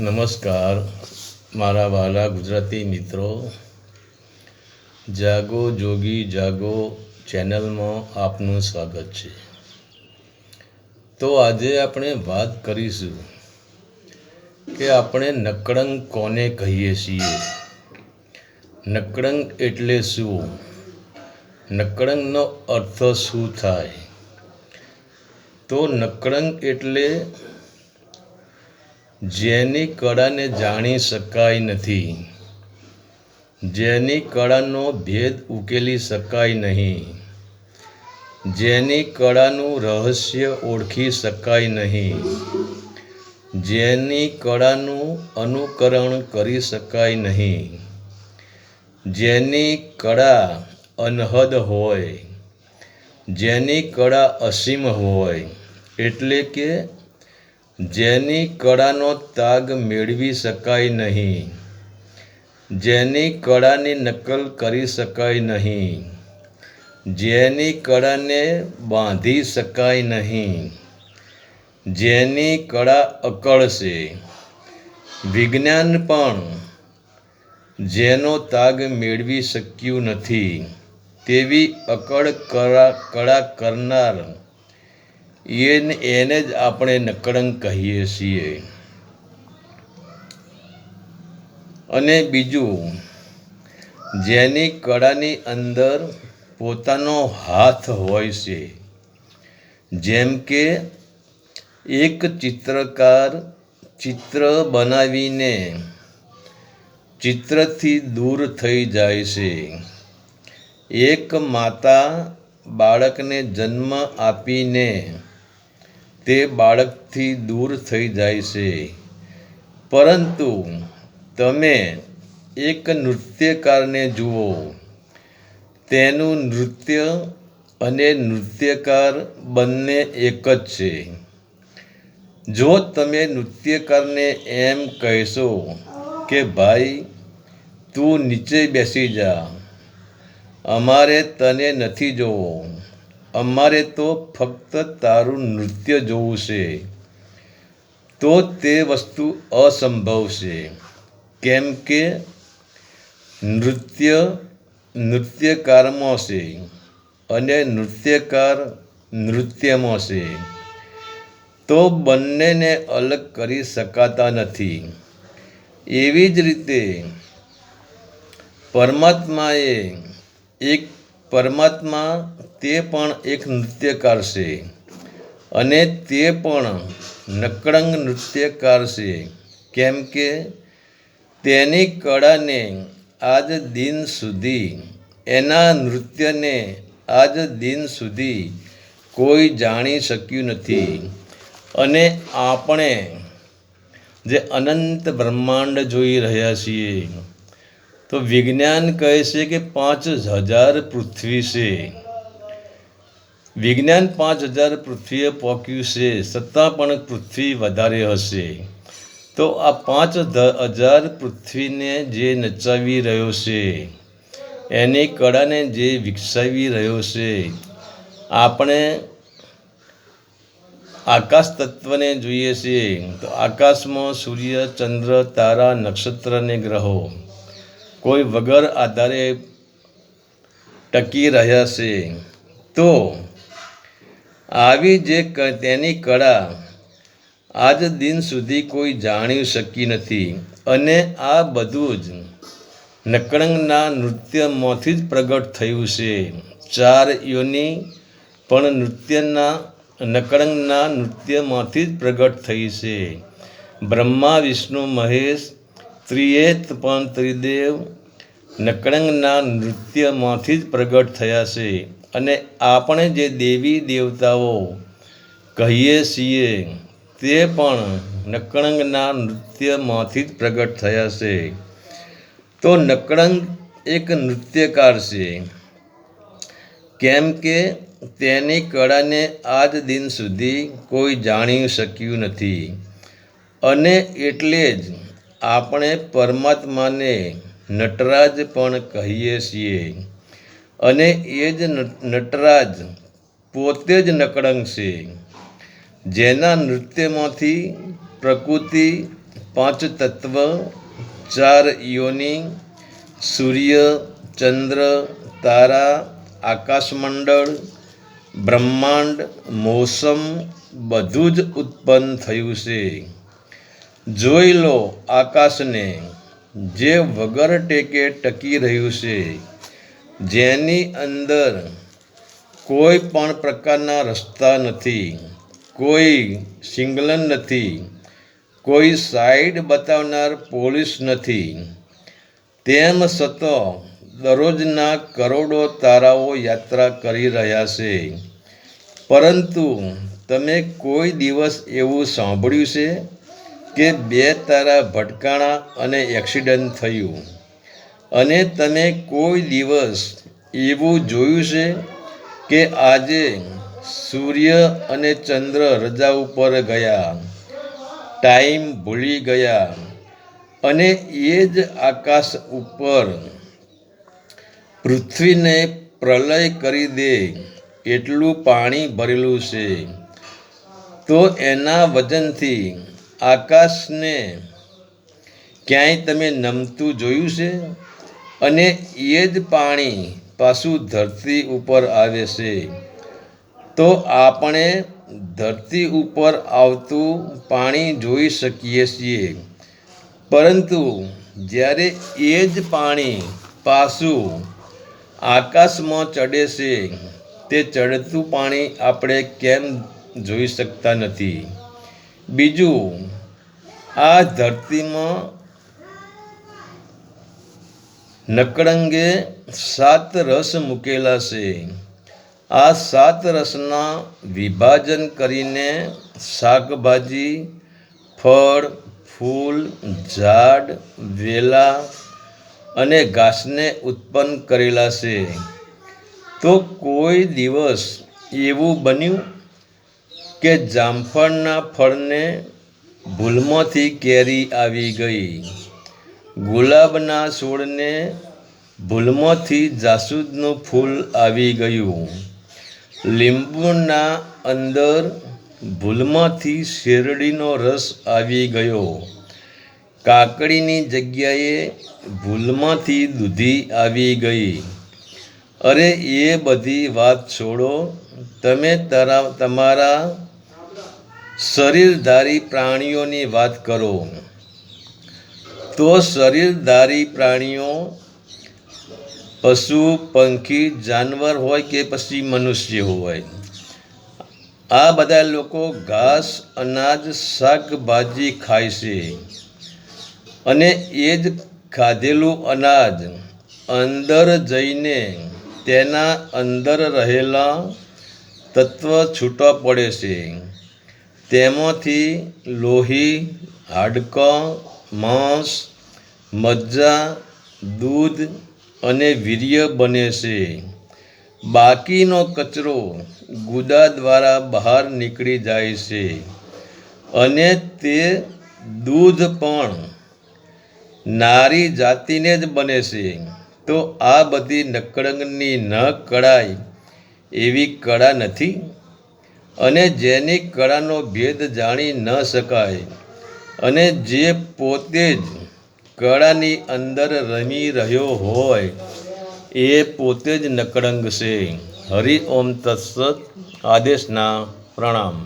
નમસ્કાર, મારા વાલા ગુજરાતી મિત્રો. જાગો જોગી, જાગો ચેનલમાં આપનું સ્વાગત છે. તો આજે આપણે વાત કરીશું કે આપણે નકળંગ કોને કહીએ છીએ? નકળંગ એટલે શું? નકળંગનો અર્થ શું થાય? તો નકળંગ એટલે જેની કળાને જાણી શકાય નથી. જેની કળાનો ભેદ ઉકેલી શકાય નહીં. જેની કળાનું રહસ્ય ઓળખી શકાય નહીં. જેની કળાનું અનુકરણ કરી શકાય નહીં. જેની કળા અનહદ હોય. જેની કળા અસીમ હોય, એટલે કે જેની કળાનો તાગ મેળવી શકાય નહીં. જેની કળાની નકલ કરી શકાય નહીં. જેની કળાને બાંધી શકાય નહીં. જેની કળા અકળ છે. વિજ્ઞાન પણ જેનો તાગ મેળવી શક્યું નથી, તેવી અકળ કળા કળા કરનાર એને એને જ આપણે નકળંગ કહીએ છીએ. અને બીજું, જેની કળાની અંદર પોતાનો હાથ હોય છે, જેમ કે એક ચિત્રકાર ચિત્ર બનાવીને ચિત્રથી દૂર થઈ જાય છે. એક માતા બાળકને જન્મ આપીને તે બાળકથી દૂર થઈ જાય છે. પરંતુ તમે એક નૃત્યકારને જુઓ. તેનું નૃત્ય અને નૃત્યકાર બંને એક જ છે. જો તમે નૃત્યકારને એમ કહેશો કે, ભાઈ, તું નીચે બેસી જા. અમારે તને નથી જોવો. અમારે તો ફક્ત તારું નૃત્ય જોવું છે. તો તે વસ્તુ અસંભવ છે. કેમ કે નૃત્ય નૃત્યકારમાં છે અને નૃત્યકાર નૃત્યમાં છે. તો બંનેને અલગ કરી શકાતા નથી. એવી જ રીતે પરમાત્માએ એક પરમાત્મા તે પણ એક નૃત્યકાર છે અને તે પણ નકળંગ નૃત્યકાર છે. કેમ કે તેની કળાને આજ દિન સુધી, એના નૃત્યને આજ દિન સુધી કોઈ જાણી શક્યું નથી. અને આપણે જે અનંત બ્રહ્માંડ જોઈ રહ્યા છીએ તો વિજ્ઞાન કહે છે કે પાંચ હજાર પૃથ્વી છે. વિજ્ઞાન પાંચ હજાર પૃથ્વીએ પહોંચ્યું છે. છતાં પણ પૃથ્વી વધારે હશે. તો આ પાંચ હજાર પૃથ્વીને જે નચાવી રહ્યો છે, એની કળાને જે વિકસાવી રહ્યો છે, આપણે આકાશ તત્વને જોઈએ છીએ. તો આકાશમાં સૂર્ય, ચંદ્ર, તારા નક્ષત્ર અને ગ્રહો. કોઈ વગર આધારે ટકી રહ્યા છે. તો આવી જે તેની કળા આજ દિન સુધી કોઈ જાણી શકી નથી. અને આ બધું જ નકળંગના નૃત્યમાંથી જ પ્રગટ થયું છે. ચાર યોની પણ નૃત્યના, નકળંગના નૃત્યમાંથી જ પ્રગટ થઈ છે. બ્રહ્મા, વિષ્ણુ, મહેશ ત્રિએત પણ ત્રિદેવ નકળંગના નૃત્યમાંથી જ પ્રગટ થયા છે. અને આપણે જે દેવી દેવતાઓ કહીએ છીએ તે પણ નકળંગના નૃત્યમાંથી જ પ્રગટ થયા છે. તો નકળંગ એક નૃત્યકાર છે. કેમ કે તેની કળાને આજ દિન સુધી કોઈ જાણી શક્યું નથી. અને એટલે જ આપણે પરમાત્માને નટરાજ પણ કહીએ છીએ. અને એ જ નટરાજ પોતે જ નકળંગ છે. જેના નૃત્યમાંથી પ્રકૃતિ, પાંચ તત્વ, ચાર યોની, સૂર્ય, ચંદ્ર, તારા, આકાશમંડળ, બ્રહ્માંડ, મોસમ બધું જ ઉત્પન્ન થયું છે. જોઈ લો આકાશને, જે વગર ટેકે ટકી રહ્યું છે. જેની અંદર કોઈ પણ પ્રકારના રસ્તા નથી, કોઈ સિંગલન નથી, કોઈ સાઈડ બતાવનાર પોલીસ નથી. તેમ છતાં દરરોજના કરોડો તારાઓ યાત્રા કરી રહ્યા છે. પરંતુ તમે કોઈ દિવસ એવું સાંભળ્યું છે? કે બે તારા ભટકાણા અને એક્સિડન્ટ થયું. અને તમે કોઈ દિવસ એવું જોયું છે કે આજે સૂર્ય અને ચંદ્ર રજા ઉપર ગયા. ટાઈમ ભૂલી ગયા. અને એ જ આકાશ ઉપર પૃથ્વીને પ્રલય કરી દે એટલું પાણી ભરેલું છે. તો એના વજનથી આકાશને ક્યાંય તમે નમતું જોયું છે? અને એ જ પાણી પાછું ધરતી ઉપર આવે છે. તો આપણે ધરતી ઉપર આવતું પાણી જોઈ શકીએ છીએ. પરંતુ જ્યારે એ જ પાણી પાછું આકાશમાં ચડે છે, તે ચડતું પાણી આપણે કેમ જોઈ શકતા નથી? બીજું, આ ધરતીમાં નકળંગે સાત રસ મૂકેલા છે. આ સાત રસના વિભાજન કરીને શાકભાજી, ફળ, ફૂલ, ઝાડ, વેલા અને ઘાસને ઉત્પન્ન કરેલા છે. તો કોઈ દિવસ એવું બન્યું? કે જામફળના ફળને ભૂલમાંથી કેરી આવી ગઈ. ગુલાબના છોડને ભૂલમાંથી જાસૂદનું ફૂલ આવી ગયું. લીંબુના અંદર ભૂલમાંથી શેરડીનો રસ આવી ગયો. કાકડીની જગ્યાએ ભૂલમાંથી દૂધી આવી ગઈ. અરે, એ બધી વાત છોડો. તમે તરા, તમારા શરીરધારી પ્રાણીઓની વાત કરો. તો શરીરધારી પ્રાણીઓ પશુ, પંખી, જાનવર હોય કે પછી મનુષ્ય હોય. આ બધા લોકો ઘાસ, અનાજ, શાકભાજી ખાય છે. અને એ જ ખાધેલું અનાજ અંદર જઈને તેના અંદર રહેલા તત્વ છૂટા પડે છે. તેમાંથી લોહી, હાડકાં, માંસ, મજ્જા, દૂધ અને વીર્ય બને છે. બાકીનો કચરો ગુદા દ્વારા બહાર નીકળી જાય છે અને તે દૂધ પણ નારી જાતિને જ બને છે. તો આ બધી નકળંગની ન કળાય એવી કળા નથી? અને જેની કળાનો ભેદ જાણી ન શકાય. અને જે પોતે જ કળાની અંદર રમી રહ્યો હોય, એ પોતે જ નકળંગ છે હરિ ઓમ તત્સત આદેશના પ્રણામ.